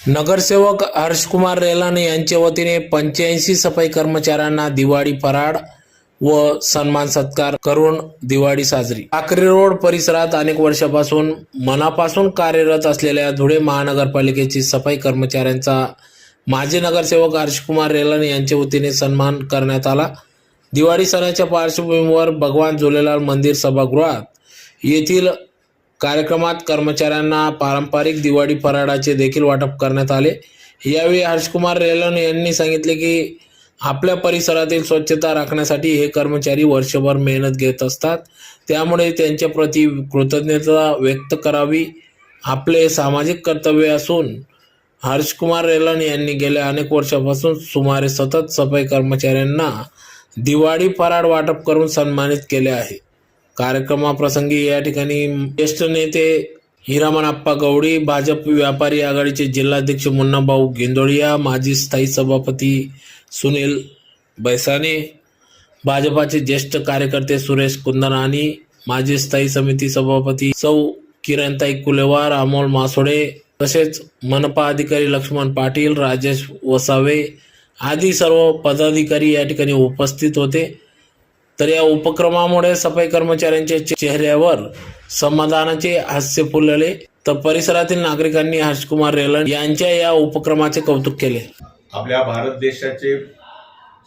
नगरसेवक हर्षकुमार रेलाने यांच्या वतीने पंच्याऐंशी सफाई कर्मचाऱ्यांना दिवाळी फराड व सन्मान सत्कार करून दिवाळी साजरी. आकरी रोड परिसरात अनेक वर्षापासून मनापासून कार्यरत असलेल्या धुळे महानगरपालिकेची सफाई कर्मचाऱ्यांचा माजी नगरसेवक हर्षकुमार रेलाने यांच्या वतीने सन्मान करण्यात आला. दिवाळी सणाच्या पार्श्वभूमीवर भगवान झुलेलाल मंदिर सभागृहात येथील कार्यक्रमात कर्मचाऱ्यांना पारंपरिक दिवाळी फराळाचे देखील वाटप करण्यात आले. यावेळी हर्षकुमार रेलन यांनी सांगितले की आपल्या परिसरातील स्वच्छता राखण्यासाठी हे कर्मचारी वर्षभर मेहनत घेत असतात. त्यामुळे त्यांच्या प्रति कृतज्ञता व्यक्त करावी. आपले सामाजिक कर्तव्य असून हर्षकुमार रेलन यांनी गेल्या अनेक वर्षापासून सुमारे सतत सफाई कर्मचाऱ्यांना दिवाळी फराळ वाटप करून सन्मानित केले आहे. कार्यक्रमाप्रसंगी या ठिकाणी ज्येष्ठ नेते हिरामनप्पा गवडी भाजप व्यापारी आघाडीचे जिल्हाध्यक्ष मुन्नाभाऊ गेंदोळिया माजी स्थायी सभापती सुनील बैसाने भाजपाचे ज्येष्ठ कार्यकर्ते सुरेश कुंदनानी माजी स्थायी समिती सभापती सौ किरणताई कुलेवार अमोल मासोडे तसेच मनपा अधिकारी लक्ष्मण पाटील राजेश वसावे आदी सर्व पदाधिकारी या ठिकाणी उपस्थित होते. तर या उपक्रमामुळे सफाई कर्मचाऱ्यांच्या चेहऱ्यावर समाधानाचे हास्य फुलले. तर परिसरातील नागरिकांनी हर्षकुमार रेलन यांच्या या उपक्रमाचे कौतुक केले. आपल्या भारत देशाचे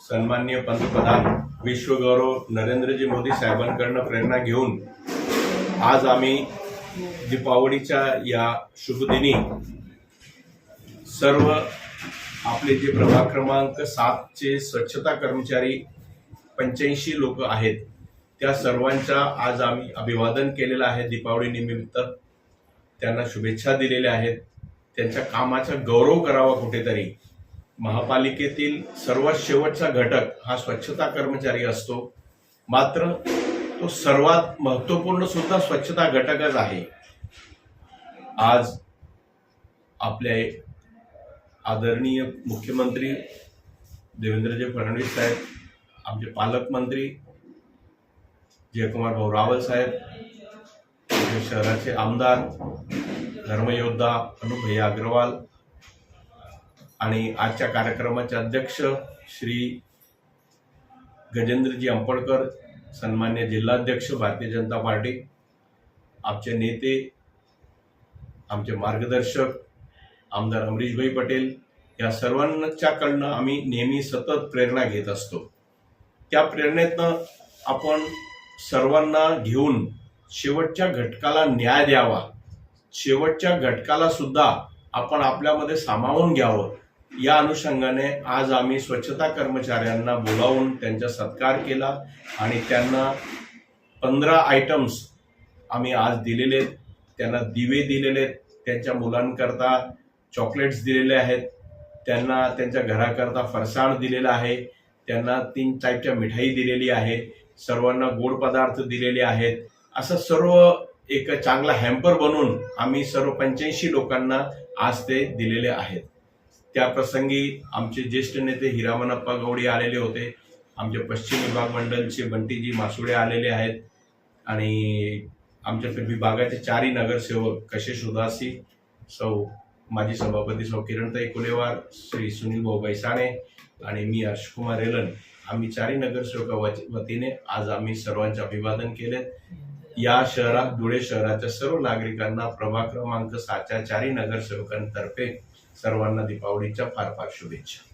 सन्माननीय पंतप्रधान विश्वगौरव नरेंद्रजी मोदी साहेबांकडनं प्रेरणा घेऊन आज आम्ही दीपावलीच्या या शुभदिनी सर्व आपले जे प्रभाग क्रमांक सातचे स्वच्छता कर्मचारी पंच्याऐंशी लोक आहेत. त्या सर्वांच्या आज आम्ही अभिवादन केलेलं आहे दीपावली निमित्त. त्यांना शुभेच्छा दिलेल्या आहेत. त्यांच्या कामाचा गौरव करावा कुठेतरी. महापालिकेतील सर्वात शेवटचा घटक हा स्वच्छता कर्मचारी असतो. मात्र तो सर्वात महत्त्वपूर्ण सुद्धा स्वच्छता घटकच आहे. आज आपले आदरणीय मुख्यमंत्री देवेंद्रजी फडणवीस साहेब आमचे पालकमंत्री जयकुमार भाऊ रावल साहेब शहराचे आमदार धर्मयोद्धा अनुभैया अग्रवाल आणि आजच्या कार्यक्रमाचे अध्यक्ष श्री गजेंद्रजी अंपडकर सन्मान्य जिल्हाध्यक्ष भारतीय जनता पार्टी आमचे नेते आमचे मार्गदर्शक आमदार अमरीशभाई पटेल या सर्वांच्याकडनं आम्ही नेहमी सतत प्रेरणा घेत असतो. त्या प्रेरणेतनं आपण सर्वांना घेऊन शेवटच्या घटकाला न्याय द्यावा. शेवटच्या घटकाला सुद्धा आपण आपल्यामध्ये सामावून घ्यावं. या अनुषंगाने आज आम्ही स्वच्छता कर्मचाऱ्यांना बोलावून त्यांचा सत्कार केला आणि त्यांना पंधरा आयटम्स आम्ही आज दिलेले आहेत त्यांना दिवे दिलेले आहेत त्यांच्या मुलांकरता चॉकलेट्स दिलेले आहेत. त्यांना त्यांच्या घराकरता फरसाण दिलेला आहे. त्यांना तीन टाईपच्या मिठाई दिलेली आहे सर्वांना गोड पदार्थ दिलेले आहेत. असं सर्व एक चांगला हॅम्पर बनवून आम्ही सर्व पंच्याऐंशी लोकांना आज ते दिलेले आहेत. त्या प्रसंगी आमचे ज्येष्ठ नेते हिरामनप्पा गवडी आलेले होते आमचे पश्चिम विभाग मंडलचे बंटीजी मासुडे आलेले आहेत आणि आमच्या विभागाचे चारही नगरसेवक कशिश उदासी सौ माजी सभापती सौ किरणताई कुलेवार श्री सुनील भाऊबाई साणे आणि मी हर्षकुमार रेलन आम्ही चारही नगरसेवका वच- वतीने आज आम्ही सर्वांचे अभिवादन केले या शहरात धुळे शहराच्या सर्व नागरिकांना प्रभाग क्रमांक सातच्या चारही नगरसेवकांतर्फे सर्वांना दीपावलीच्या फार फार शुभेच्छा.